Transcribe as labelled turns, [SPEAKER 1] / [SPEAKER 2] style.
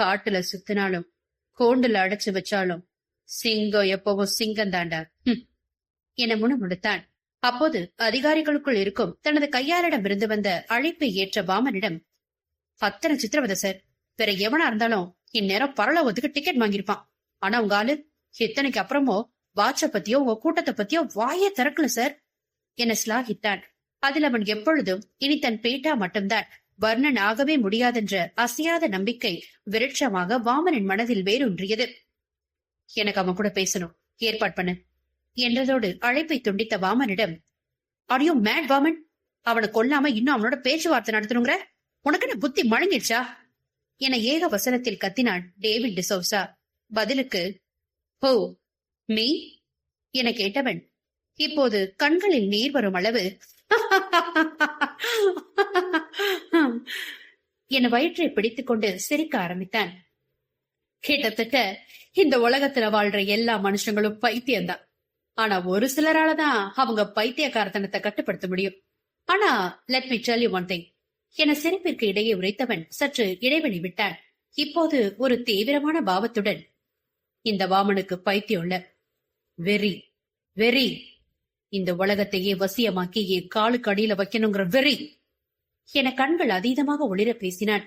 [SPEAKER 1] காட்டுல சுத்தினாலும் கூண்டுல அடைச்சு வச்சாலும் சிங்கம் எப்பவும் சிங்கம் தாண்டா. என முணுமுணுத்தான். அப்போது அதிகாரிகளுக்குள் இருக்கும் தனது கையாளிடமிருந்து வந்த அழைப்பை ஏற்ற வாமனிடம் அத்தனை சித்திரவதை சார். வேற எவனா இருந்தாலும் இந்நேரம் பரலோகத்துக்கு டிக்கெட் வாங்கியிருப்பான். ஆனா உங்க ஆளு இத்தனைக்கு அப்புறமோ வாட்ச பத்தியோ உங்க கூட்டத்தை பத்தியோ வாயே திறக்கல சார். என ஸ்லாகித்தான் அதில் அவன் எப்பொழுதும் இனி தன் பேட்டா மட்டும்தான். வர்ணன் ஆகவே முடியாதென்ற அசையாத நம்பிக்கை விருட்சமாக வாமனின் மனதில் வேரூன்றியது. எனக்கு அவன் கூட பேசணும். ஏற்பாடு பண்ணு. என்றதோடு அழைப்பை துண்டித்த வாமனிடம் அடியோ மேட் வாமன்! அவனை கொல்லாம இன்னும் அவனோட பேச்சுவார்த்தை நடத்தணுங்கிற? உனக்கு என்ன புத்தி மழங்கிடுச்சா? என ஏக வசனத்தில் கத்தினான் டேவிட் டிசோசா பதிலுக்கு ஹோ மீ? என கேட்டவன் இப்போது கண்களில் நீர் வரும் அளவு. என் வயிற்றை பிடித்துக்கொண்டு சிரிக்க ஆரம்பித்தான். கிட்டத்தட்ட இந்த உலகத்துல வாழ்ற எல்லா மனுஷங்களும் பைத்தியம்தான். ஆனா ஒரு சிலராலதான் அவங்க பைத்தியக்காரத்தனத்தை கட்டுப்படுத்த முடியும். ஆனா let me tell you one thing என சிரிப்பிற்கு இடையே உரைத்தவன் சற்று இடைவெளி விட்டான். இப்போது ஒரு தீவிரமான பாவத்துடன் இந்த வாமனுக்கு பைத்தியம் இல்ல. வெறி வெறி. இந்த உலகத்தையே வசியமாக்கி என் காலுக்கு அடியில வைக்கணுங்கிற வெறி. என கண்கள் அதீதமாக ஒளிர பேசினான்